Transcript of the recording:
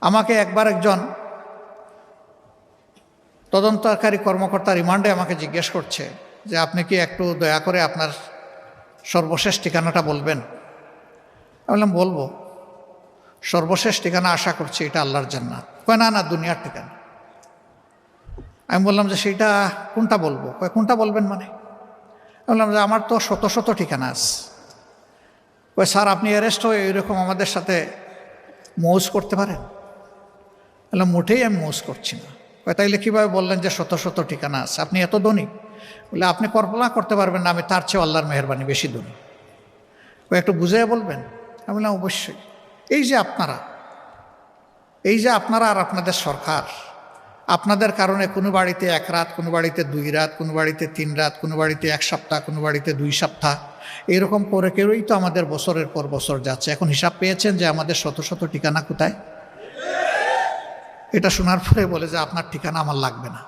আমাকে একবার একজন তদন্তকারী কর্মকর্তা রিমান্ডে আমাকে জিজ্ঞেস করছে যে আপনি কি একটু দয়া করে আপনার সর্বশেষ ঠিকানাটা বলবেন? আমি বললাম, বলব। সর্বশেষ ঠিকানা আশা করছি এটা আল্লাহর জান্নাত। কয়, না না, দুনিয়ার ঠিকানা। আমি বললাম যে সেইটা কোনটা বলব? কয়, কোনটা বলবেন মানে? আমি বললাম যে আমার তো শত শত ঠিকানা আছে। কয়, স্যার, আপনি অ্যারেস্ট হয়ে এরকম আমাদের সাথে মৌজ করতে পারেন? বললাম মোটেই আমি মৌজ করছি না। তাইলে কীভাবে বললেন যে শত শত ঠিকানা আছে? আপনি এত ধনী। বলে, আপনি কল্পনা করতে পারবেন না, আমি তার চেয়ে আল্লাহর মেহরবানি বেশি ধনী। ও একটু বুঝিয়ে বলবেন? আমি বললাম, অবশ্যই। এই যে আপনারা, এই যে আপনারা আর আপনাদের সরকার, আপনাদের কারণে কোনো বাড়িতে এক রাত, কোনো বাড়িতে দুই রাত, কোনো বাড়িতে তিন রাত, কোনো বাড়িতে এক সপ্তাহ, কোনো বাড়িতে দুই সপ্তাহ, এরকম করে কেউই তো আমাদের বছরের পর বছর যাচ্ছে। এখন হিসাব পেয়েছেন যে আমাদের শত শত ঠিকানা কোথায়? এটা শোনার পরে বলে যে আপনার ঠিকানা আমার লাগবে না।